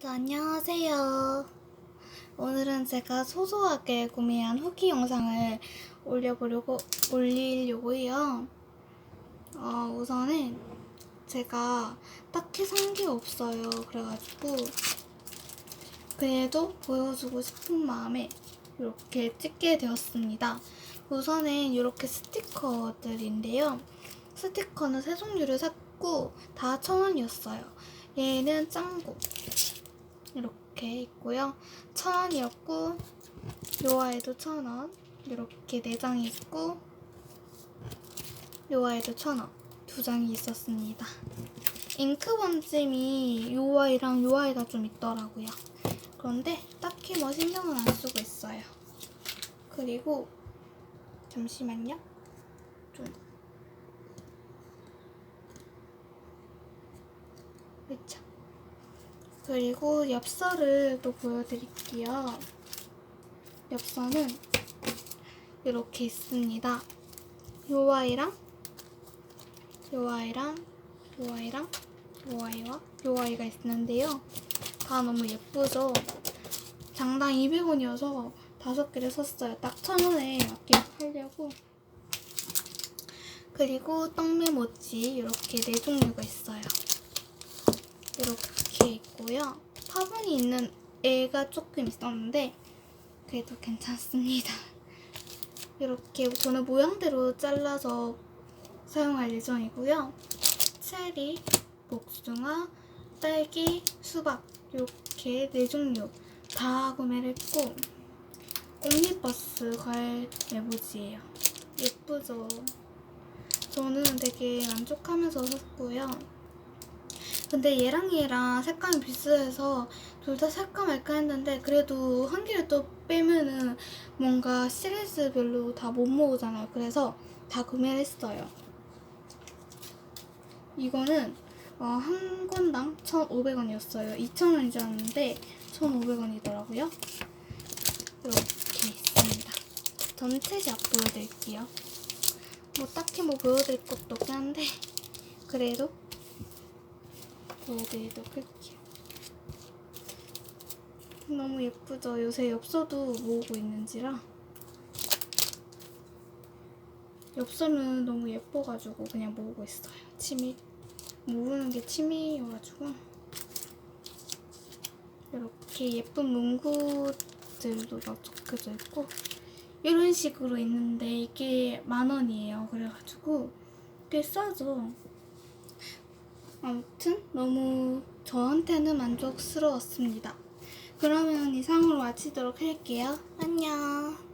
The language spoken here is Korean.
네, 안녕하세요. 오늘은 제가 소소하게 구매한 후기 영상을 올려보려고, 올리려고 해요. 어, 우선은 제가 딱히 산 게 없어요. 그래가지고, 그래도 보여주고 싶은 마음에 이렇게 찍게 되었습니다. 우선은 이렇게 스티커들인데요. 스티커는 세 종류를 샀고, 다 천 원이었어요. 얘는 짱구. 이렇게 있고요. 천 원이었고 요 아이도 천 원. 이렇게 네 장이 있고 요 아이도 천 원. 두 장이 있었습니다. 잉크 번짐이 요 아이랑 요 아이가 좀 있더라고요. 그런데 딱히 뭐 신경은 안 쓰고 있어요. 그리고 잠시만요. 좀 그쵸. 그리고 엽서를 또 보여드릴게요. 엽서는 이렇게 있습니다. 요 아이랑 요 아이랑 요 아이랑 요 아이와 요 아이가 있는데요. 다 너무 예쁘죠? 장당 200원이어서 다섯 개를 샀어요. 딱 천 원에 맞게 하려고. 그리고 떡메모지 이렇게 네 종류가 있어요. 있고요. 화분이 있는 애가 조금 있었는데 그래도 괜찮습니다. 이렇게 저는 모양대로 잘라서 사용할 예정이고요. 체리, 복숭아, 딸기, 수박 이렇게 네 종류 다 구매를 했고 옴니버스 과일 메모지예요. 예쁘죠? 저는 되게 만족하면서 샀고요. 근데 얘랑 얘랑 색감이 비슷해서 둘다 살까 말까 했는데 그래도 한 개를 또 빼면은 뭔가 시리즈별로 다 못 모으잖아요. 그래서 다 구매를 했어요. 이거는 어, 한 권당 1,500원이었어요. 2,000원인 줄 알았는데 1,500원이더라고요. 이렇게 있습니다. 전체샷 보여드릴게요. 뭐 딱히 뭐 보여드릴 것도 없긴 한데 그래도 보여드리도록 할게요. 너무 예쁘죠? 요새 엽서도 모으고 있는지라 엽서는 너무 예뻐가지고 그냥 모으고 있어요. 취미 모으는 게 취미여가지고 이렇게 예쁜 문구들도 막 적혀져 있고 이런 식으로 있는데 이게 만 원이에요. 그래가지고 꽤 싸죠. 아무튼 너무 저한테는 만족스러웠습니다. 그러면 이상으로 마치도록 할게요. 안녕.